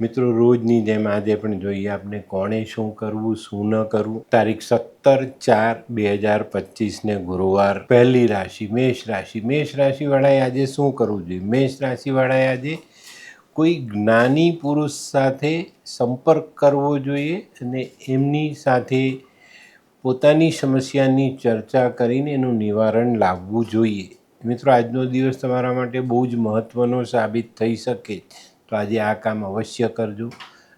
મિત્રો, રોજની જેમ આજે પણ જોઈએ આપણે કોણે શું કરવું, શું ન કરવું. તારીખ સત્તર ચાર બે હજાર પચીસને ગુરુવાર, પહેલી રાશિ, મેષ રાશિ. મેષ રાશિવાળાએ આજે શું કરવું જોઈએ? મેષ રાશિવાળાએ આજે કોઈ જ્ઞાની પુરુષ સાથે સંપર્ક કરવો જોઈએ અને એમની સાથે પોતાની સમસ્યાની ચર્ચા કરીને એનું નિવારણ લાવવું જોઈએ. મિત્રો, આજનો દિવસ તમારા માટે બહુ જ મહત્ત્વનો સાબિત થઈ શકે તો આજે આ કામ અવશ્ય કરજો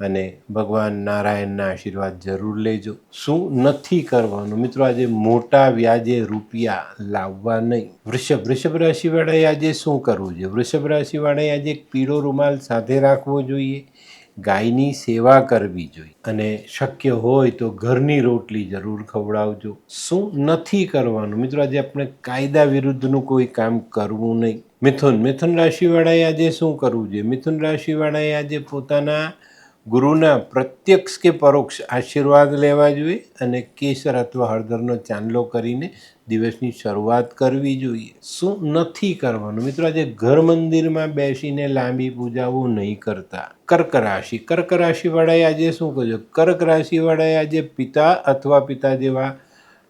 અને ભગવાન નારાયણના આશીર્વાદ જરૂર લેજો. શું નથી કરવાનું? મિત્રો, આજે મોટા વ્યાજે રૂપિયા લાવવા નહીં. વૃષભ વૃષભ રાશિવાળાએ આજે શું કરવું જોઈએ? વૃષભ રાશિવાળાએ આજે પીળો રૂમાલ સાથે રાખવો જોઈએ, ગાયની સેવા કરવી જોઈએ અને શક્ય હોય તો ઘરની રોટલી જરૂર ખવડાવજો. શું નથી કરવાનું? મિત્રો, આજે આપણે કાયદા વિરુદ્ધનું કોઈ કામ કરવું નહીં. મિથુન મિથુન રાશિવાળાએ આજે શું કરવું જોઈએ? મિથુન રાશિવાળાએ આજે પોતાના ગુરુના પ્રત્યક્ષ કે પરોક્ષ આશીર્વાદ લેવા જોઈએ અને કેસર અથવા હળદરનો ચાંદલો કરીને દિવસની શરૂઆત કરવી જોઈએ. શું નથી કરવાનું? મિત્રો, આજે ઘર મંદિરમાં બેસીને લાંબી પૂજાઓ નહીં કરતા. કર્ક રાશિ, કર્ક રાશિવાળાએ આજે શું કરજો કર્ક રાશિવાળાએ આજે પિતા અથવા પિતા જેવા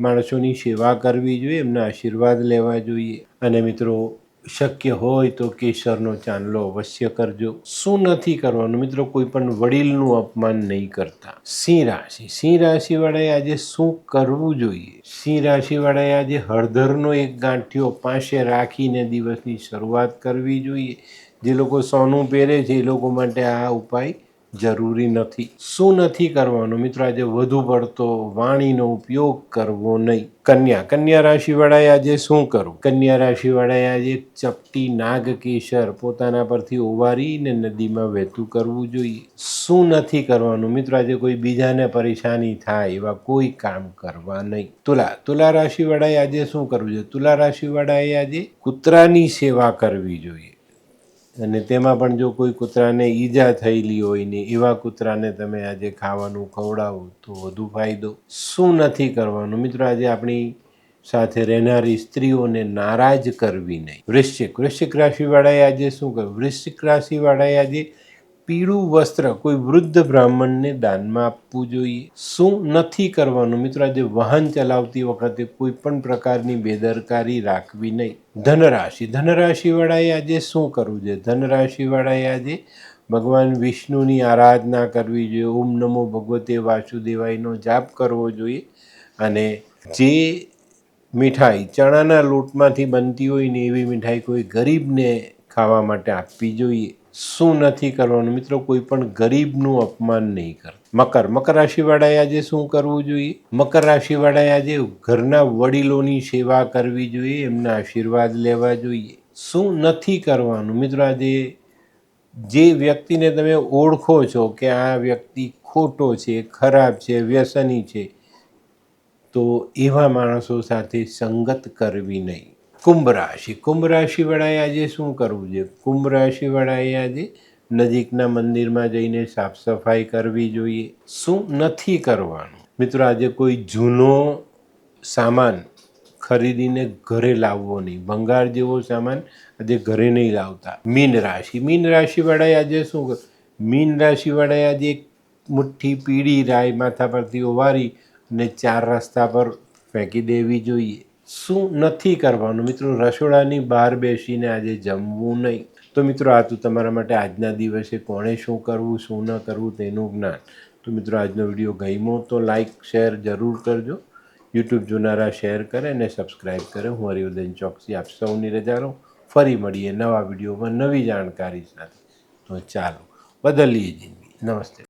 માણસોની સેવા કરવી જોઈએ, એમના આશીર્વાદ લેવા જોઈએ. અને મિત્રો શક્ય હોય તો કેસરનો ચાંદલો અવશ્ય કરજો. શું નથી કરવાનું મિત્રો? કોઈ પણ વડીલનું અપમાન નહીં કરતા. સિંહ રાશિ. સિંહ રાશિવાળાએ આજે શું કરવું જોઈએ? સિંહ રાશિવાળાએ આજે હળદરનો એક ગાંઠિયો પાસે રાખીને દિવસની શરૂઆત કરવી જોઈએ. જે લોકો સોનું પહેરે છે, એ લોકો માટે આ ઉપાય જરૂરી નથી. શું નથી કરવાનું? મિત્રો, આજે વધુ પડતો વાણીનો ઉપયોગ કરવો નહીં. કન્યા. કન્યા રાશિવાળાએ આજે શું કરવું? કન્યા રાશિવાળાએ આજે ચપટી નાગ કેસર પોતાના પરથી ઓવારીને નદીમાં વહેતું કરવું જોઈએ. શું નથી કરવાનું? મિત્રો, આજે કોઈ બીજાને પરેશાની થાય એવા કોઈ કામ કરવા નહીં. તુલા. તુલા રાશિવાળાએ આજે શું કરવું જોઈએ? તુલા રાશિવાળાએ આજે કૂતરાની સેવા કરવી જોઈએ. અને તેમાં પણ જો કોઈ કૂતરાને ઈજા થયેલી હોય ને એવા કૂતરાને તમે આજે ખાવાનું ખવડાવો તો વધુ ફાયદો. શું નથી કરવાનું? મિત્રો, આજે આપણી સાથે રહેનારી સ્ત્રીઓને નારાજ કરવી નહીં. વૃશ્ચિક વૃશ્ચિક રાશિવાળાએ આજે શું કરવું વૃશ્ચિક રાશિવાળાએ આજે પીળું વસ્ત્ર કોઈ વૃદ્ધ બ્રાહ્મણને દાનમાં આપવું જોઈએ? શું નથી કરવાનું? મિત્રો, આજે વાહન ચલાવતી વખતે કોઈ પણ પ્રકારની બેદરકારી રાખવી નહીં. ધનરાશિ. ધનરાશિવાળાએ આજે શું કરવું જોઈએ? ધનરાશિવાળાએ આજે ભગવાન વિષ્ણુની આરાધના કરવી જોઈએ. ઓમ નમો ભગવતે વાસુદેવાયનો જાપ કરવો જોઈએ. અને જે મીઠાઈ ચણાના લોટમાંથી બનતી હોય ને એવી મીઠાઈ કોઈ ગરીબને ખાવા માટે આપવી જોઈએ. શું નથી કરવાનું? મિત્રો, કોઈ પણ ગરીબનું અપમાન નહીં કર. મકર. મકર રાશિવાળાએ આજે શું કરવું જોઈએ? મકર રાશિવાળાએ આજે ઘરના વડીલોની સેવા કરવી જોઈએ, એમના આશીર્વાદ લેવા જોઈએ. શું નથી કરવાનું? મિત્રો, આજે જે વ્યક્તિને તમે ઓળખો છો કે આ વ્યક્તિ ખોટો છે, ખરાબ છે, વ્યસની છે, તો એવા માણસો સાથે સંગત કરવી નહીં. કુંભ રાશિ. કુંભ રાશિવાળાએ આજે શું કરવું જોઈએ? કુંભ રાશિવાળાએ આજે નજીકના મંદિરમાં જઈને સાફ સફાઈ કરવી જોઈએ. શું નથી કરવાનું? મિત્રો, આજે કોઈ જૂનો સામાન ખરીદીને ઘરે લાવવો નહીં. ભંગાર જેવો સામાન આજે ઘરે નહીં લાવતા. મીન રાશિ. મીન રાશિવાળાએ આજે શું મીન રાશિવાળાએ આજે એક મુઠ્ઠી પીળી રાય માથા પરથી ઓવારી અને ચાર રસ્તા પર ફેંકી દેવી જોઈએ. શું નથી કરવાનું? મિત્રો, રસોડાની બહાર બેસીને આજે જમવું નહીં. તો મિત્રો, આ તો તમારા માટે આજના દિવસે કોણે શું કરવું, શું ન કરવું તેનું જ્ઞાન. તો મિત્રો, આજનો વીડિયો ગમ્યો તો લાઈક, શેર જરૂર કરજો. યુટ્યુબ જોનારા શેર કરે અને સબસ્ક્રાઈબ કરે. હું હરિવર્ધન ચોકસી આપ સૌની રજા લઉં. ફરી મળીએ નવા વિડીયોમાં નવી જાણકારી સાથે. તો ચાલો, બદલીએ જિંદગી. નમસ્તે.